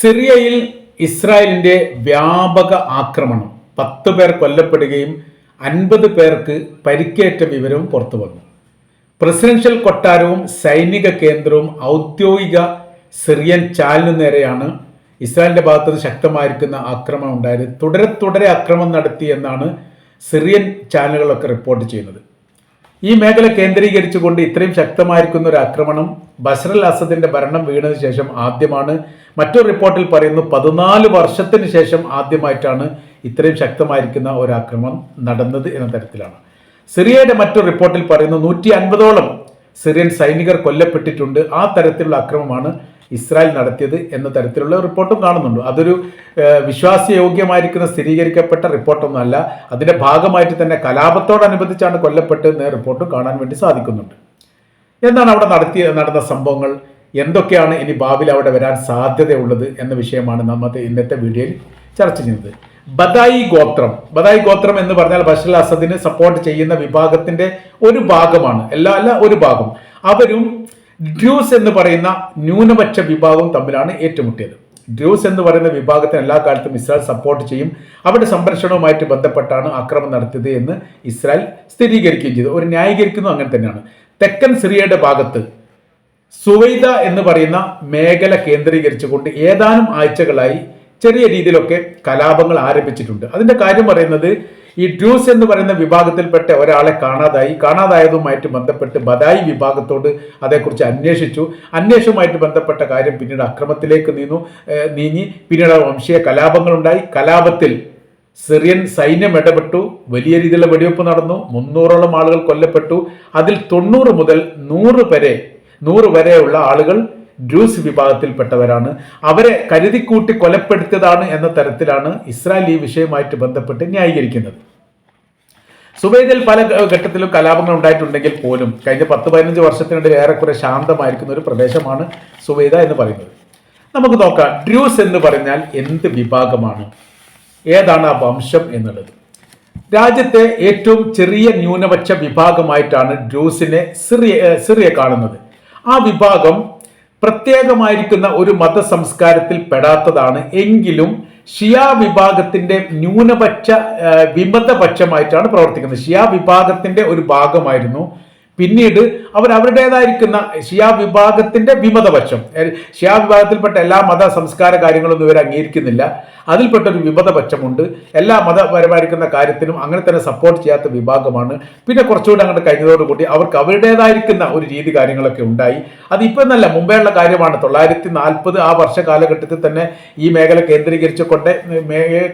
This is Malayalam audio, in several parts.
സിറിയയിൽ ഇസ്രായേലിന്റെ വ്യാപക ആക്രമണം. പത്ത് പേർ കൊല്ലപ്പെടുകയും അൻപത് പേർക്ക് പരിക്കേറ്റ വിവരവും പുറത്തു വന്നു. പ്രസിഡൻഷ്യൽ കൊട്ടാരവും സൈനിക കേന്ദ്രവും ഔദ്യോഗിക സിറിയൻ ചാലിനു നേരെയാണ് ഇസ്രായേലിന്റെ ഭാഗത്തുനിന്ന് ശക്തമായിരിക്കുന്ന ആക്രമണം ഉണ്ടായത്. തുടരെ തുടരെ ആക്രമണം നടത്തി എന്നാണ് സിറിയൻ ചാനലുകളൊക്കെ റിപ്പോർട്ട് ചെയ്യുന്നത്. ഈ മേഖല കേന്ദ്രീകരിച്ചുകൊണ്ട് ഇത്രയും ശക്തമായിരിക്കുന്ന ഒരു ആക്രമണം ബസ്രൽ അസദിന്റെ ഭരണം വീണതിനു ശേഷം ആദ്യമാണ്. മറ്റൊരു റിപ്പോർട്ടിൽ പറയുന്നു പതിനാല് വർഷത്തിന് ശേഷം ആദ്യമായിട്ടാണ് ഇത്രയും ശക്തമായിരിക്കുന്ന ഒരു ആക്രമണം നടന്നത് എന്ന തരത്തിലാണ്. സിറിയയുടെ മറ്റൊരു റിപ്പോർട്ടിൽ പറയുന്നു നൂറ്റി അൻപതോളം സിറിയൻ സൈനികർ കൊല്ലപ്പെട്ടിട്ടുണ്ട്. ആ തരത്തിലുള്ള അക്രമമാണ് ഇസ്രായേൽ നടത്തിയത് എന്ന തരത്തിലുള്ള റിപ്പോർട്ടും കാണുന്നുണ്ട്. അതൊരു വിശ്വാസയോഗ്യമായിരിക്കുന്ന സ്ഥിരീകരിക്കപ്പെട്ട റിപ്പോർട്ടൊന്നുമല്ല. അതിന്റെ ഭാഗമായിട്ട് തന്നെ കലാപത്തോടനുബന്ധിച്ചാണ് കൊല്ലപ്പെട്ടതെന്ന റിപ്പോർട്ടും കാണാൻ വേണ്ടി സാധിക്കുന്നുണ്ട്. എന്താണ് അവിടെ നടത്തിയ നടന്ന സംഭവങ്ങൾ? എന്തൊക്കെയാണ് ഇനി ഭാവിയിൽ അവിടെ വരാൻ സാധ്യതയുള്ളത് എന്ന വിഷയമാണ് നമ്മൾ ഇന്നത്തെ വീഡിയോയിൽ ചർച്ച ചെയ്യുന്നത്. ബദായി ഗോത്രം ബദായി ഗോത്രം എന്ന് പറഞ്ഞാൽ ബഷർ അസദിന് സപ്പോർട്ട് ചെയ്യുന്ന വിഭാഗത്തിന്റെ ഒരു ഭാഗമാണ്. എല്ലാ അല്ല ഒരു ഭാഗം. അവരും ഡ്രൂസ് എന്ന് പറയുന്ന ന്യൂനപക്ഷ വിഭാഗവും തമ്മിലാണ് ഏറ്റുമുട്ടിയത്. ഡ്യൂസ് എന്ന് പറയുന്ന വിഭാഗത്തിന് എല്ലാ കാലത്തും ഇസ്രായേൽ സപ്പോർട്ട് ചെയ്യും. അവരുടെ സംരക്ഷണവുമായിട്ട് ബന്ധപ്പെട്ടാണ് ആക്രമണം നടത്തിയത് എന്ന് ഇസ്രായേൽ സ്ഥിരീകരിക്കുകയും ചെയ്തു. ഒരു ന്യായീകരിക്കുന്നു അങ്ങനെ തന്നെയാണ്. തെക്കൻ സിറിയയുടെ ഭാഗത്ത് സുവൈദ എന്ന് പറയുന്ന മേഖല കേന്ദ്രീകരിച്ചുകൊണ്ട് ഏതാനും ആഴ്ചകളായി ചെറിയ രീതിയിലൊക്കെ കലാപങ്ങൾ ആരംഭിച്ചിട്ടുണ്ട്. അതിന്റെ കാര്യം പറയുന്നത് ഈ ഡ്യൂസ് എന്ന് പറയുന്ന വിഭാഗത്തിൽപ്പെട്ട ഒരാളെ കാണാതായി. കാണാതായതുമായിട്ട് ബന്ധപ്പെട്ട് ബദായി വിഭാഗത്തോട് അതേക്കുറിച്ച് അന്വേഷിച്ചു. അന്വേഷണവുമായിട്ട് ബന്ധപ്പെട്ട കാര്യം പിന്നീട് അക്രമത്തിലേക്ക് നീന്നു. നീങ്ങി. പിന്നീട് വംശീയ കലാപങ്ങളുണ്ടായി. കലാപത്തിൽ സിറിയൻ സൈന്യം ഇടപെട്ടു. വലിയ രീതിയിലുള്ള വെടിവെപ്പ് നടന്നു. മുന്നൂറോളം ആളുകൾ കൊല്ലപ്പെട്ടു. അതിൽ തൊണ്ണൂറ് മുതൽ നൂറ് വരെ നൂറ് വരെയുള്ള ആളുകൾ ഡ്രൂസ് വിഭാഗത്തിൽപ്പെട്ടവരാണ്. അവരെ കരുതിക്കൂട്ടി കൊലപ്പെടുത്തിയതാണ് എന്ന തരത്തിലാണ് ഇസ്രായേൽ ഈ വിഷയവുമായിട്ട് ബന്ധപ്പെട്ട് ന്യായീകരിക്കുന്നത്. സുബൈദിൽ പല ഘട്ടത്തിലും കലാപങ്ങൾ ഉണ്ടായിട്ടുണ്ടെങ്കിൽ പോലും കഴിഞ്ഞ പത്ത് പതിനഞ്ച് വർഷത്തിനിടയിൽ ഏറെക്കുറെ ശാന്തമായിരിക്കുന്ന ഒരു പ്രദേശമാണ് സുബൈദ എന്ന് പറയുന്നത്. നമുക്ക് നോക്കാം ഡ്രൂസ് എന്ന് പറഞ്ഞാൽ എന്ത് വിഭാഗമാണ്? ഏതാണ് ആ വംശം എന്നുള്ളത്? രാജ്യത്തെ ഏറ്റവും ചെറിയ ന്യൂനപക്ഷ വിഭാഗമായിട്ടാണ് ഡ്രൂസിനെ സിറിയ സിറിയ കാണുന്നത്. ആ വിഭാഗം പ്രത്യേകമായിരിക്കുന്ന ഒരു മത സംസ്കാരത്തിൽ പെടാത്തതാണ്. എങ്കിലും ഷിയ വിഭാഗത്തിന്റെ ന്യൂനപക്ഷ വിമതപക്ഷമായിട്ടാണ് പ്രവർത്തിക്കുന്നത്. ഷിയ വിഭാഗത്തിന്റെ ഒരു ഭാഗമായിരുന്നു പിന്നീട് അവർ അവരുടേതായിരിക്കുന്ന ഷിയാ വിഭാഗത്തിന്റെ വിമതപക്ഷം. ഷിയാ വിഭാഗത്തിൽപ്പെട്ട എല്ലാ മത സംസ്കാര കാര്യങ്ങളൊന്നും ഇവർ അംഗീകരിക്കുന്നില്ല. അതിൽപ്പെട്ട ഒരു വിമതപക്ഷമുണ്ട്. എല്ലാ മതപരമായിരിക്കുന്ന കാര്യത്തിനും അങ്ങനെ തന്നെ സപ്പോർട്ട് ചെയ്യാത്ത വിഭാഗമാണ്. പിന്നെ കുറച്ചുകൂടി അങ്ങോട്ട് കഴിഞ്ഞതോടുകൂടി അവർക്ക് അവരുടേതായിരിക്കുന്ന ഒരു രീതി കാര്യങ്ങളൊക്കെ ഉണ്ടായി. അത് ഇപ്പം എന്നല്ല മുമ്പേയുള്ള കാര്യമാണ്. തൊള്ളായിരത്തി നാൽപ്പത് ആ വർഷ കാലഘട്ടത്തിൽ തന്നെ ഈ മേഖല കേന്ദ്രീകരിച്ചുകൊണ്ട്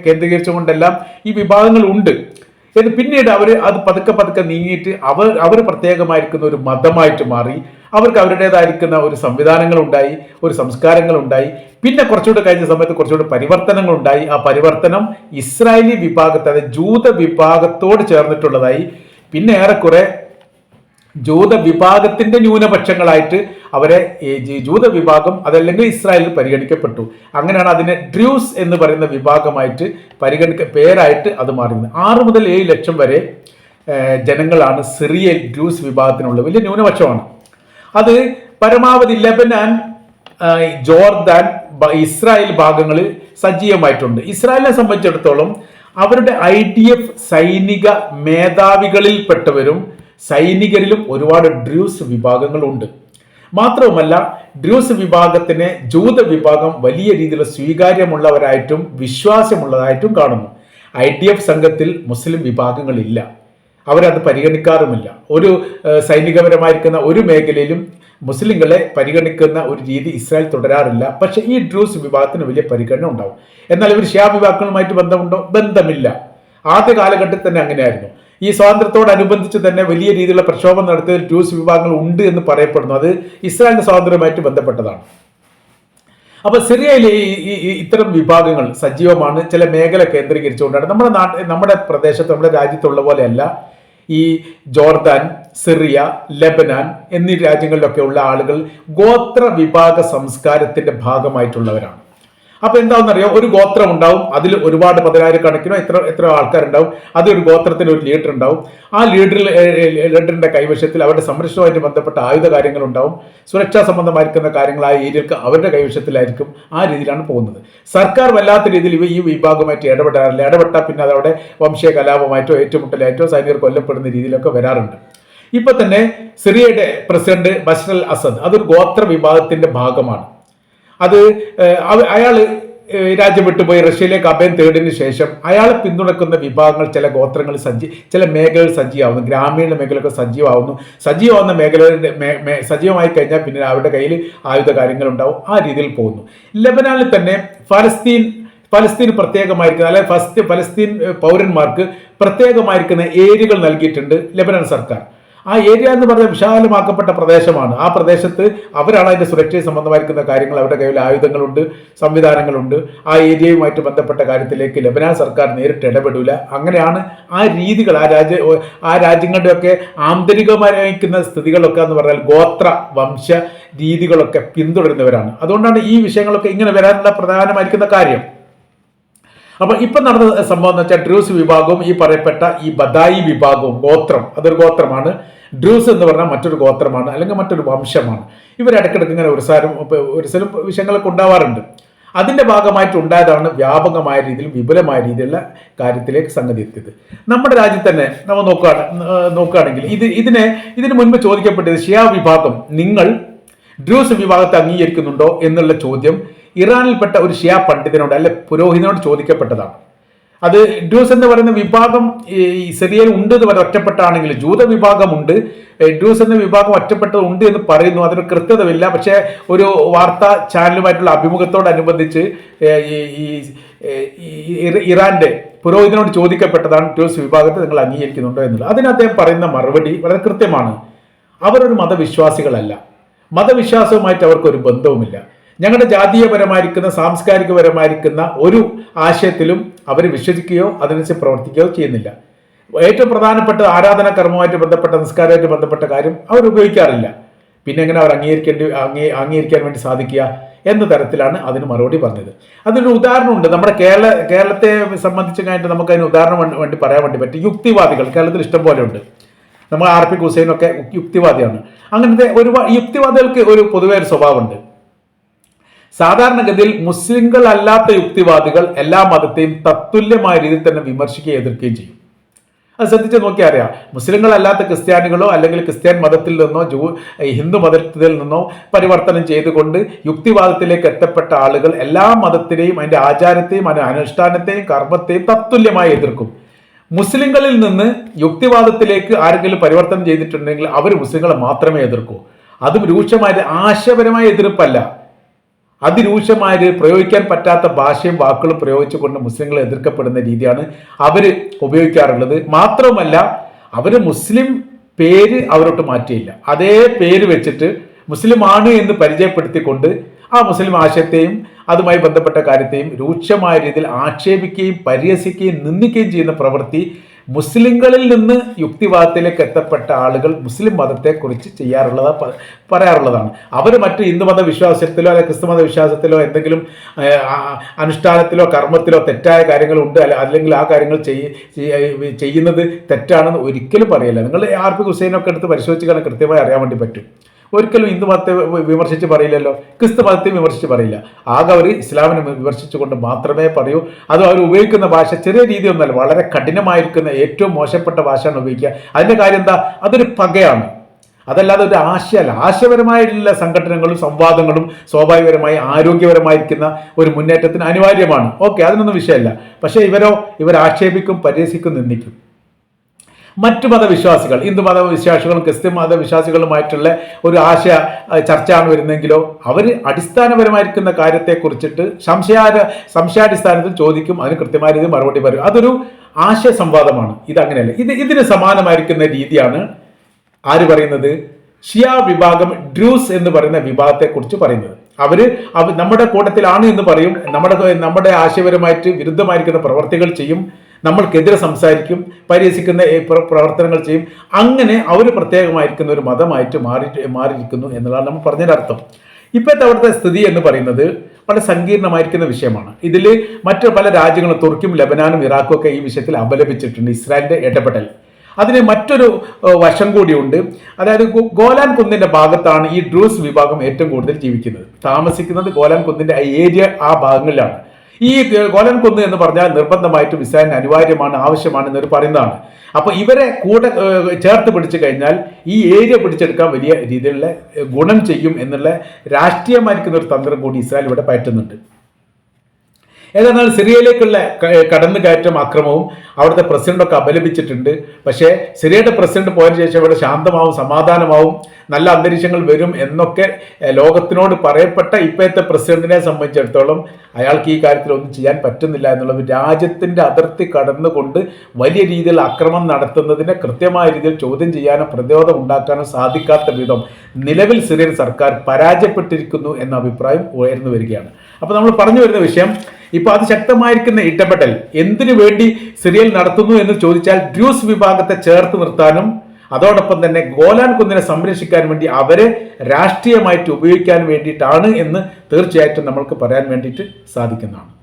കേന്ദ്രീകരിച്ചുകൊണ്ടെല്ലാം ഈ വിഭാഗങ്ങൾ ഉണ്ട്. എന്ന് പിന്നീട് അവർ അത് പതുക്കെ പതുക്കെ നീങ്ങിയിട്ട് അവർ അവർ പ്രത്യേകമായിരിക്കുന്ന ഒരു മതമായിട്ട് മാറി. അവർക്ക് അവരുടേതായിരിക്കുന്ന ഒരു സംവിധാനങ്ങൾ ഉണ്ടായി ഒരു സംസ്കാരങ്ങൾ ഉണ്ടായി പിന്നെ കുറച്ചുകൂടെ കഴിഞ്ഞ സമയത്ത് കുറച്ചുകൂടെ പരിവർത്തനങ്ങൾ ഉണ്ടായി ആ പരിവർത്തനം ഇസ്രായേലി വിഭാഗത്തെ അതായത് ജൂത വിഭാഗത്തോട് ചേർന്നിട്ടുള്ളതായി. പിന്നെ ഏറെക്കുറെ ജൂത വിഭാഗത്തിന്റെ ന്യൂനപക്ഷങ്ങളായിട്ട് അവരെ ഈ ജൂത വിഭാഗം അതല്ലെങ്കിൽ ഇസ്രായേലിൽ പരിഗണിക്കപ്പെട്ടു. അങ്ങനെയാണ് അതിനെ ഡ്രൂസ് എന്ന് പറയുന്ന വിഭാഗമായിട്ട് പരിഗണിക്ക പേരായിട്ട് അത് മാറുന്നത് ആറ് മുതൽ ഏഴ് ലക്ഷം വരെ ജനങ്ങളാണ് സിറിയൽ ഡ്രൂസ് വിഭാഗത്തിനുള്ളത്. വലിയ ന്യൂനപക്ഷമാണ്. അത് പരമാവധി ലെബനാൻ ജോർദാൻ ഇസ്രായേൽ ഭാഗങ്ങളിൽ സജീവമായിട്ടുണ്ട്. ഇസ്രായേലിനെ സംബന്ധിച്ചിടത്തോളം അവരുടെ ഐ ഡി എഫ് സൈനിക മേധാവികളിൽപ്പെട്ടവരും സൈനികരിലും ഒരുപാട് ഡ്രൂസ് വിഭാഗങ്ങളുണ്ട്. മാത്രവുമല്ല ഡ്രൂസ് വിഭാഗത്തിന് ജൂത വിഭാഗം വലിയ രീതിയിൽ സ്വീകാര്യമുള്ളവരായിട്ടും വിശ്വാസമുള്ളതായിട്ടും കാണുന്നു. ഐ ഡി എഫ് സംഘത്തിൽ മുസ്ലിം വിഭാഗങ്ങളില്ല. അവരത് പരിഗണിക്കാറുമില്ല. ഒരു സൈനികപരമായിരിക്കുന്ന ഒരു മേഖലയിലും മുസ്ലിങ്ങളെ പരിഗണിക്കുന്ന ഒരു രീതി ഇസ്രായേൽ തുടരാറില്ല. പക്ഷേ ഈ ഡ്രൂസ് വിഭാഗത്തിന് വലിയ പരിഗണന ഉണ്ടാവും. എന്നാൽ ഇവർ ഷിയാ വിഭാഗങ്ങളുമായിട്ട് ബന്ധമുണ്ടോ? ബന്ധമില്ല. ആദ്യ കാലഘട്ടത്തിൽ തന്നെ അങ്ങനെയായിരുന്നു. ഈ സ്വാതന്ത്ര്യത്തോടനുബന്ധിച്ച് തന്നെ വലിയ രീതിയിലുള്ള പ്രക്ഷോഭം നടത്തിയതിൽ ജൂസ് വിഭാഗങ്ങൾ ഉണ്ട് എന്ന് പറയപ്പെടുന്നു. അത് ഇസ്രായേലിന്റെ സ്വാതന്ത്ര്യവുമായിട്ട് ബന്ധപ്പെട്ടതാണ്. അപ്പൊ സിറിയയിലെ ഈ- ഇത്തരം വിഭാഗങ്ങൾ സജീവമാണ്. ചില മേഖല കേന്ദ്രീകരിച്ചുകൊണ്ടാണ്. നമ്മുടെ നാട്ടിൽ നമ്മുടെ പ്രദേശത്ത് നമ്മുടെ രാജ്യത്തുള്ള പോലെയല്ല. ഈ ജോർദാൻ സിറിയ ലെബനാൻ എന്നീ രാജ്യങ്ങളിലൊക്കെ ഉള്ള ആളുകൾ ഗോത്ര വിഭാഗ സംസ്കാരത്തിന്റെ ഭാഗമായിട്ടുള്ളവരാണ്. അപ്പൊ എന്താണെന്നറിയോ ഒരു ഗോത്രം ഉണ്ടാവും. അതിൽ ഒരുപാട് പതിനായിരക്കണക്കിനോ എത്ര എത്ര ആൾക്കാരുണ്ടാവും. അതൊരു ഗോത്രത്തിന് ഒരു ലീഡർ ഉണ്ടാവും. ആ ലീഡറിൽ ലീഡറിന്റെ കൈവശത്തിൽ അവരുടെ സംരക്ഷണവുമായിട്ട് ബന്ധപ്പെട്ട ആയുധ കാര്യങ്ങൾ കാര്യങ്ങളുണ്ടാവും. സുരക്ഷാ സംബന്ധമായിരിക്കുന്ന കാര്യങ്ങൾ ആ ഏരിയക്ക് അവരുടെ കൈവശത്തിലായിരിക്കും ആ രീതിയിലാണ് പോകുന്നത്. സർക്കാർ വല്ലാത്ത രീതിയിൽ ഈ വിഭാഗമായിട്ട് ഇടപെടാറില്ല. ഇടപെട്ടാൽ പിന്നെ അതവിടെ വംശീയ കലാപമായിട്ടോ ഏറ്റുമുട്ടലായിട്ടോ സൈനികർ കൊല്ലപ്പെടുന്ന രീതിയിലൊക്കെ വരാറുണ്ട്. ഇപ്പൊ തന്നെ സിറിയയുടെ പ്രസിഡന്റ് ബഷർ അൽ അസദ് അതൊരു ഗോത്ര വിഭാഗത്തിന്റെ ഭാഗമാണ്. അത് അയാൾ രാജ്യം വിട്ടുപോയി റഷ്യയിലേക്ക് അഭയം തേടിയതിനു ശേഷം അയാളെ പിന്തുണക്കുന്ന വിഭാഗങ്ങൾ ചില ഗോത്രങ്ങൾ സജീ ചില മേഖലകൾ സജീവമാവുന്നു. ഗ്രാമീണ മേഖലയൊക്കെ സജീവമാവുന്നു. സജീവമാവുന്ന മേഖലകളുടെ സജീവമായി കഴിഞ്ഞാൽ പിന്നെ അവരുടെ കയ്യിൽ ആയുധ കാര്യങ്ങൾ ഉണ്ടാവും ആ രീതിയിൽ പോകുന്നു. ലബനാനിൽ തന്നെ ഫലസ്തീൻ ഫലസ്തീൻ പ്രത്യേകമായിരിക്കുന്ന അല്ലെങ്കിൽ ഫസ്റ്റ് ഫലസ്തീൻ പൗരന്മാർക്ക് പ്രത്യേകമായിരിക്കുന്ന ഏരിയകൾ നൽകിയിട്ടുണ്ട് ലബനാൻ സർക്കാർ. ആ ഏരിയ എന്ന് പറഞ്ഞാൽ വിശാലമാക്കപ്പെട്ട പ്രദേശമാണ്. ആ പ്രദേശത്ത് അവരാണ് അതിന്റെ സുരക്ഷയെ സംബന്ധമായിരിക്കുന്ന കാര്യങ്ങൾ അവരുടെ കയ്യിൽ ആയുധങ്ങളുണ്ട് സംവിധാനങ്ങളുണ്ട്. ആ ഏരിയയുമായിട്ട് ബന്ധപ്പെട്ട കാര്യത്തിലേക്ക് ലബനാൻ സർക്കാർ നേരിട്ട് ഇടപെടില്ല അങ്ങനെയാണ് ആ രീതികൾ ആ രാജ്യ ആ രാജ്യങ്ങളുടെയൊക്കെ ആന്തരികമായിരിക്കുന്ന സ്ഥിതികളൊക്കെ എന്ന് പറഞ്ഞാൽ ഗോത്ര വംശ രീതികളൊക്കെ പിന്തുടരുന്നവരാണ്. അതുകൊണ്ടാണ് ഈ വിഷയങ്ങളൊക്കെ ഇങ്ങനെ വരാനുള്ള പ്രധാനമായിരിക്കുന്ന കാര്യം. അപ്പൊ ഇപ്പൊ നടന്ന സംഭവം എന്ന് വെച്ചാൽ ഡ്രൂസ് വിഭാഗവും ഈ പറയപ്പെട്ട ഈ ബദായി വിഭാഗവും ഗോത്രം അതൊരു ഗോത്രമാണ്. ഡ്രൂസ് എന്ന് പറഞ്ഞാൽ മറ്റൊരു ഗോത്രമാണ് അല്ലെങ്കിൽ മറ്റൊരു വംശമാണ്. ഇവരിടക്കിടക്ക് ഇങ്ങനെ ഒരു സാരം ഒരു സ്ഥലം വിഷയങ്ങളൊക്കെ ഉണ്ടാവാറുണ്ട്. അതിന്റെ ഭാഗമായിട്ട് ഉണ്ടായതാണ് വ്യാപകമായ രീതിയിൽ വിപുലമായ രീതിയിലുള്ള കാര്യത്തിലേക്ക് സംഗതി എത്തിയത്. നമ്മുടെ രാജ്യത്ത് തന്നെ നമ്മൾ നോക്കുകയാണ് നോക്കുകയാണെങ്കിൽ ഇത് ഇതിനെ ഇതിന് മുൻപ് ചോദിക്കപ്പെട്ടത് ഷിയാ വിഭാഗം നിങ്ങൾ ഡ്രൂസ് വിഭാഗത്തെ അംഗീകരിക്കുന്നുണ്ടോ എന്നുള്ള ചോദ്യം ഇറാനിൽപ്പെട്ട ഒരു ഷിയാ പണ്ഡിതനോട് അല്ലെ പുരോഹിതനോട് ചോദിക്കപ്പെട്ടതാണ്. അത് ഡ്യൂസ് എന്ന് പറയുന്ന വിഭാഗം ഈ സിറിയയിൽ ഉണ്ട് എന്ന് പറഞ്ഞ ഒറ്റപ്പെട്ടാണെങ്കിൽ ജൂത വിഭാഗമുണ്ട്. ഡ്യൂസ് എന്ന വിഭാഗം ഒറ്റപ്പെട്ടത് ഉണ്ട് എന്ന് പറയുന്നു. അതിന് കൃത്യതമില്ല പക്ഷേ ഒരു വാർത്താ ചാനലുമായിട്ടുള്ള അഭിമുഖത്തോടനുബന്ധിച്ച് ഈ ഇറാന്റെ പുരോഹിതനോട് ചോദിക്കപ്പെട്ടതാണ് ഡ്യൂസ് വിഭാഗത്തെ നിങ്ങൾ അംഗീകരിക്കുന്നുണ്ടോ എന്നുള്ളത്. അതിന് അദ്ദേഹം പറയുന്ന മറുപടി വളരെ കൃത്യമാണ്. അവരൊരു മതവിശ്വാസികളല്ല. മതവിശ്വാസവുമായിട്ട് അവർക്കൊരു ബന്ധവുമില്ല. ഞങ്ങളുടെ ജാതീയപരമായിരിക്കുന്ന സാംസ്കാരികപരമായിരിക്കുന്ന ഒരു ആശയത്തിലും അവർ വിശ്വസിക്കുകയോ അതിനനുസരിച്ച് പ്രവർത്തിക്കുകയോ ചെയ്യുന്നില്ല. ഏറ്റവും പ്രധാനപ്പെട്ട ആരാധന കർമ്മവുമായിട്ട് ബന്ധപ്പെട്ട നിസ്കാരമായിട്ട് ബന്ധപ്പെട്ട കാര്യം അവർ ഉപയോഗിക്കാറില്ല. പിന്നെ എങ്ങനെ അവർ അംഗീകരിക്കേണ്ടി അംഗീ അംഗീകരിക്കാൻ വേണ്ടി സാധിക്കുക എന്ന തരത്തിലാണ് അതിന് മറുപടി പറഞ്ഞത്. അതിനൊരു ഉദാഹരണമുണ്ട്. നമ്മുടെ കേരള കേരളത്തെ സംബന്ധിച്ച് കഴിഞ്ഞിട്ട് നമുക്ക് അതിന് ഉദാഹരണം വേണ്ടി പറയാൻ വേണ്ടി പറ്റും. യുക്തിവാദികൾ കേരളത്തിൽ ഇഷ്ടം പോലെ ഉണ്ട്. നമ്മൾ ആർ പി ഹുസൈനൊക്കെ യുക്തിവാദിയാണ്. അങ്ങനത്തെ ഒരു യുക്തിവാദികൾക്ക് ഒരു പൊതുവേ ഒരു സ്വഭാവമുണ്ട്. സാധാരണഗതിയിൽ മുസ്ലിങ്ങൾ അല്ലാത്ത യുക്തിവാദികൾ എല്ലാ മതത്തെയും തത്തുല്യമായ രീതിയിൽ തന്നെ വിമർശിക്കുകയും എതിർക്കുകയും ചെയ്യും. അത് ശ്രദ്ധിച്ച് നോക്കിയാൽ അറിയാം. മുസ്ലിങ്ങളല്ലാത്ത ക്രിസ്ത്യാനികളോ അല്ലെങ്കിൽ ക്രിസ്ത്യൻ മതത്തിൽ നിന്നോ ജൂ ഹിന്ദു മതത്തിൽ നിന്നോ പരിവർത്തനം ചെയ്തുകൊണ്ട് യുക്തിവാദത്തിലേക്ക് എത്തപ്പെട്ട ആളുകൾ എല്ലാ മതത്തിനെയും അതിന്റെ ആചാരത്തെയും അതിന്റെ അനുഷ്ഠാനത്തെയും കർമ്മത്തെയും തത്തുല്യമായി എതിർക്കും. മുസ്ലിങ്ങളിൽ നിന്ന് യുക്തിവാദത്തിലേക്ക് ആരെങ്കിലും പരിവർത്തനം ചെയ്തിട്ടുണ്ടെങ്കിൽ അവർ മുസ്ലിങ്ങളെ മാത്രമേ എതിർക്കൂ. അതും രൂക്ഷമായ ആശയപരമായ എതിർപ്പല്ല. അതിരൂക്ഷമായ പ്രയോഗിക്കാൻ പറ്റാത്ത ഭാഷയും വാക്കുകളും പ്രയോഗിച്ചുകൊണ്ട് മുസ്ലിങ്ങൾ എതിർക്കപ്പെടുന്ന രീതിയാണ് അവർ ഉപയോഗിക്കാറുള്ളത്. മാത്രവുമല്ല അവർ മുസ്ലിം പേര് അവരോട്ട് മാറ്റിയില്ല. അതേ പേര് വെച്ചിട്ട് മുസ്ലിമാണ് എന്ന് പരിചയപ്പെടുത്തിക്കൊണ്ട് ആ മുസ്ലിം ആശയത്തെയും അതുമായി ബന്ധപ്പെട്ട കാര്യത്തെയും രൂക്ഷമായ രീതിയിൽ ആക്ഷേപിക്കുകയും പരിഹസിക്കുകയും നിന്ദിക്കുകയും ചെയ്യുന്ന പ്രവൃത്തി മുസ്ലിങ്ങളിൽ നിന്ന് യുക്തിവാദത്തിലേക്ക് എത്തപ്പെട്ട ആളുകൾ മുസ്ലിം മതത്തെക്കുറിച്ച് ചെയ്യാറുള്ളത് പറയാറുള്ളതാണ്. അവർ മറ്റ് ഹിന്ദുമത വിശ്വാസത്തിലോ അല്ലെങ്കിൽ ക്രിസ്തുമത വിശ്വാസത്തിലോ എന്തെങ്കിലും അനുഷ്ഠാനത്തിലോ കർമ്മത്തിലോ തെറ്റായ കാര്യങ്ങളുണ്ട് അല്ല അല്ലെങ്കിൽ ആ കാര്യങ്ങൾ ചെയ്യുന്നത് തെറ്റാണെന്ന് ഒരിക്കലും പറയില്ല. നിങ്ങൾ ആർ പി ഹുസൈനൊക്കെ എടുത്ത് പരിശോധിച്ച് കാണാൻ കൃത്യമായി അറിയാൻ വേണ്ടി പറ്റും. ഒരിക്കലും ഹിന്ദു മതത്തെ വിമർശിച്ച് പറയില്ലല്ലോ. ക്രിസ്തു മതത്തെ വിമർശിച്ച് പറയില്ല. ആകെ അവർ ഇസ്ലാമിനെ വിമർശിച്ചുകൊണ്ട് മാത്രമേ പറയൂ. അത് അവർ ഉപയോഗിക്കുന്ന ഭാഷ ചെറിയ രീതിയൊന്നുമല്ല വളരെ കഠിനമായിരിക്കുന്ന ഏറ്റവും മോശപ്പെട്ട ഭാഷയാണ് ഉപയോഗിക്കുക. അതിന്റെ കാര്യം എന്താ? അതൊരു പകയാണ്. അതല്ലാതെ ഒരു ആശയല്ല. ആശയപരമായിട്ടുള്ള സംഘടനകളും സംവാദങ്ങളും സ്വാഭാവികപരമായി ആരോഗ്യപരമായിരിക്കുന്ന ഒരു മുന്നേറ്റത്തിന് അനിവാര്യമാണ്. ഓക്കെ അതിനൊന്നും വിഷയമല്ല. പക്ഷേ ഇവരോ ഇവർ ആക്ഷേപിക്കും പരിഹസിക്കും നിന്ദിക്കും. മറ്റു മതവിശ്വാസികൾ ഹിന്ദു മതവിശ്വാസികളും ക്രിസ്ത്യൻ മതവിശ്വാസികളുമായിട്ടുള്ള ഒരു ആശയ ചർച്ചയാണ് വരുന്നതെങ്കിലോ അവർ അടിസ്ഥാനപരമായിരിക്കുന്ന കാര്യത്തെക്കുറിച്ചിട്ട് സംശയാ സംശയാടിസ്ഥാനത്തിൽ ചോദിക്കും അതിന് കൃത്യമായ രീതിയിൽ മറുപടി പറയും. അതൊരു ആശയ സംവാദമാണ്. ഇതങ്ങനെയല്ല. ഇത് ഇതിന് സമാനമായിരിക്കുന്ന രീതിയാണ് ആര് പറയുന്നത്? ഷിയ വിഭാഗം ഡ്രൂസ് എന്ന് പറയുന്ന വിഭാഗത്തെക്കുറിച്ച് പറയുന്നത്. അവർ നമ്മുടെ കൂട്ടത്തിലാണ് എന്ന് പറയും. നമ്മുടെ നമ്മുടെ ആശയപരമായിട്ട് വിരുദ്ധമായിരിക്കുന്ന പ്രവർത്തികൾ ചെയ്യും. നമ്മൾക്കെതിരെ സംസാരിക്കും പരിഹസിക്കുന്ന പ്രവർത്തനങ്ങൾ ചെയ്യും. അങ്ങനെ അവർ പ്രത്യേകമായിരിക്കുന്ന ഒരു മതമായിട്ട് മാറി മാറിയിരിക്കുന്നു എന്നുള്ളതാണ് നമ്മൾ പറഞ്ഞതിന്റെ അർത്ഥം. ഇപ്പോഴത്തെ അവിടുത്തെ സ്ഥിതി എന്ന് പറയുന്നത് വളരെ സങ്കീർണമായിരിക്കുന്ന വിഷയമാണ്. ഇതിൽ മറ്റു പല രാജ്യങ്ങളും തുർക്കിയും ലബനാനും ഇറാഖും ഒക്കെ ഈ വിഷയത്തിൽ അപലപിച്ചിട്ടുണ്ട് ഇസ്രായേലിന്റെ ഇടപെടൽ. അതിന് മറ്റൊരു വശം കൂടിയുണ്ട്. അതായത് ഗോലാൻ കുന്നിന്റെ ഭാഗത്താണ് ഈ ഡ്രൂസ് വിഭാഗം ഏറ്റവും കൂടുതൽ ജീവിക്കുന്നത്. താമസിക്കുന്നത് ഗോലാൻ കുന്നിന്റെ ഏരിയ ആ ഭാഗങ്ങളിലാണ്. ഈ കോലൻ കുന്ന് എന്ന് പറഞ്ഞാൽ നിർബന്ധമായിട്ടും ഇസ്രായേലിന് അനിവാര്യമാണ് ആവശ്യമാണ് എന്നൊരു പറയുന്നതാണ്. അപ്പൊ ഇവരെ കൂടെ ചേർത്ത് പിടിച്ചു കഴിഞ്ഞാൽ ഈ ഏരിയ പിടിച്ചെടുക്കാൻ വലിയ രീതിയിലുള്ള ഗുണം ചെയ്യും എന്നുള്ള രാഷ്ട്രീയമായിരിക്കുന്ന ഒരു തന്ത്രം കൂടി ഇസ്രായേൽ ഇവിടെ പയറ്റുന്നുണ്ട്. ഏതായാലും സിറിയയിലേക്കുള്ള കടന്നു കടന്നുകയറ്റം അക്രമവും അവിടുത്തെ പ്രസിഡന്റൊക്കെ അപലപിച്ചിട്ടുണ്ട്. പക്ഷേ സിറിയയുടെ പ്രസിഡന്റ് പോയതിനു ശേഷം ഇവിടെ ശാന്തമാവും സമാധാനമാവും നല്ല അന്തരീക്ഷങ്ങൾ വരും എന്നൊക്കെ ലോകത്തിനോട് പറയപ്പെട്ട ഇപ്പോഴത്തെ പ്രസിഡന്റിനെ സംബന്ധിച്ചിടത്തോളം അയാൾക്ക് ഈ കാര്യത്തിൽ ഒന്നും ചെയ്യാൻ പറ്റുന്നില്ല എന്നുള്ളത് രാജ്യത്തിന്റെ അതിർത്തി കടന്നുകൊണ്ട് വലിയ രീതിയിൽ അക്രമം നടത്തുന്നതിനെ കൃത്യമായ രീതിയിൽ ചോദ്യം ചെയ്യാനോ പ്രതിരോധം ഉണ്ടാക്കാനോ സാധിക്കാത്ത വിധം നിലവിൽ സിറിയൻ സർക്കാർ പരാജയപ്പെട്ടിരിക്കുന്നു എന്ന അഭിപ്രായം ഉയർന്നു വരികയാണ്. അപ്പോൾ നമ്മൾ പറഞ്ഞു വരുന്ന വിഷയം ഇപ്പൊ അത് ശക്തമായിരിക്കുന്ന ഇടപെടൽ എന്തിനു വേണ്ടി സിറിയൽ നടത്തുന്നു എന്ന് ചോദിച്ചാൽ ഡ്യൂസ് വിഭാഗത്തെ ചേർത്ത് നിർത്താനും അതോടൊപ്പം തന്നെ ഗോലാൻ കുന്നിനെ സംരക്ഷിക്കാൻ വേണ്ടി അവരെ രാഷ്ട്രീയമായിട്ട് ഉപയോഗിക്കാൻ വേണ്ടിയിട്ടാണ് എന്ന് തീർച്ചയായിട്ടും നമ്മൾക്ക് പറയാൻ വേണ്ടിയിട്ട് സാധിക്കുന്നതാണ്.